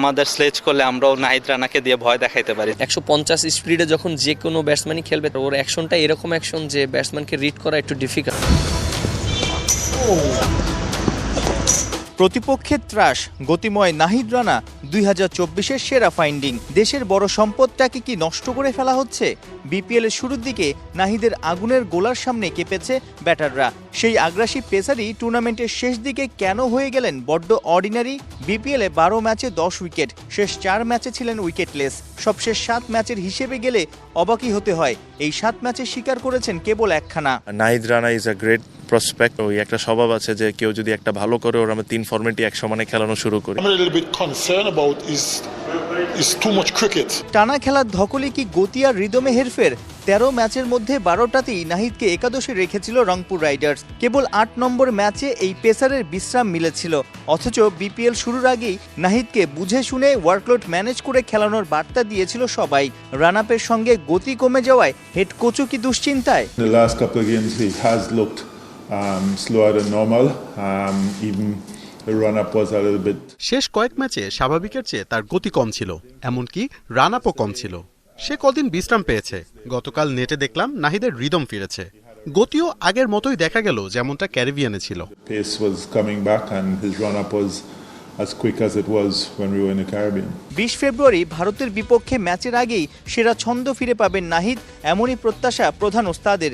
আমাদের স্লেজ করলে আমরাও নাহিদ রানাকে দিয়ে ভয় দেখাইতে পারি। একশো পঞ্চাশ স্পিডে যখন যে কোনো ব্যাটসম্যানই খেলবে, ওর অ্যাকশনটা এরকম অ্যাকশন যে ব্যাটসম্যানকে রিড করা একটু ডিফিকাল্ট প্রতিপক্ষের ত্রাস, গতিময় নাহিদ রানা দুই হাজার চব্বিশের সেরা ফাইন্ডিং দেশের বড় সম্পদটাকে কি নষ্ট করে ফেলা হচ্ছে? বিপিএল এর শুরুর দিকে নাহিদের আগুনের গোলার সামনে কেঁপেছে ব্যাটাররা। সেই আগ্রাসী পেসারই টুর্নামেন্টের শেষ দিকে কেন হয়ে গেলেন বড্ড অর্ডিনারি বিপিএলে বারো ম্যাচে দশ উইকেট, শেষ চার ম্যাচে ছিলেন উইকেটলেস। সবশেষ সাত ম্যাচের হিসেবে গেলে অবাকই হতে হয়। এই সাত ম্যাচে স্বীকার করেছেন কেবল একখানা। Nahid Rana is a great prospect ওই একটা স্বভাব আছে যে কেউ যদি একটা ভালো করে ওর আমরা তিন ফর্মেটই এক সমানে খেলানো শুরু করি. টানা খেলার ধকলে কি গতি আর রিদমে হেরফের? তেরো ম্যাচের মধ্যে বারোটাতেই নাহিদকে একাদশে রেখেছিল রংপুর রাইডার্স। কেবল আট নম্বর ম্যাচে এই পেসারের বিশ্রাম মিলেছিল। অথচ বিপিএল শুরুর আগেই নাহিদকে বুঝে শুনে ওয়ার্কলোড ম্যানেজ করে খেলানোর বার্তা দিয়েছিল সবাই। রান আপের সঙ্গে গতি কমে যাওয়ায় হেড কোচও কি দুশ্চিন্তায়? In the last couple of games, he has looked um, slower than normal. Um, even the run up was a little bit শেষ কয়েক ম্যাচে স্বাভাবিকের চেয়ে তার গতি কম ছিল এমনকি রান আপও কম ছিল। সে কদিন বিশ্রাম পেয়েছে। গতকাল নেটে দেখলাম নাহিদের রিদম ফিরেছে। গতিও আগের মতোই দেখা গেল যেমনটা ক্যারিবিয়ানে ছিল। Pace was coming back, and his run up was as quick as it was when we were in the Caribbean. বিশ ফেব্রুয়ারি ভারতের বিপক্ষে ম্যাচের আগেই সেরা ছন্দ ফিরে পাবেন নাহিদ এমনই প্রত্যাশা প্রধান ওস্তাদের।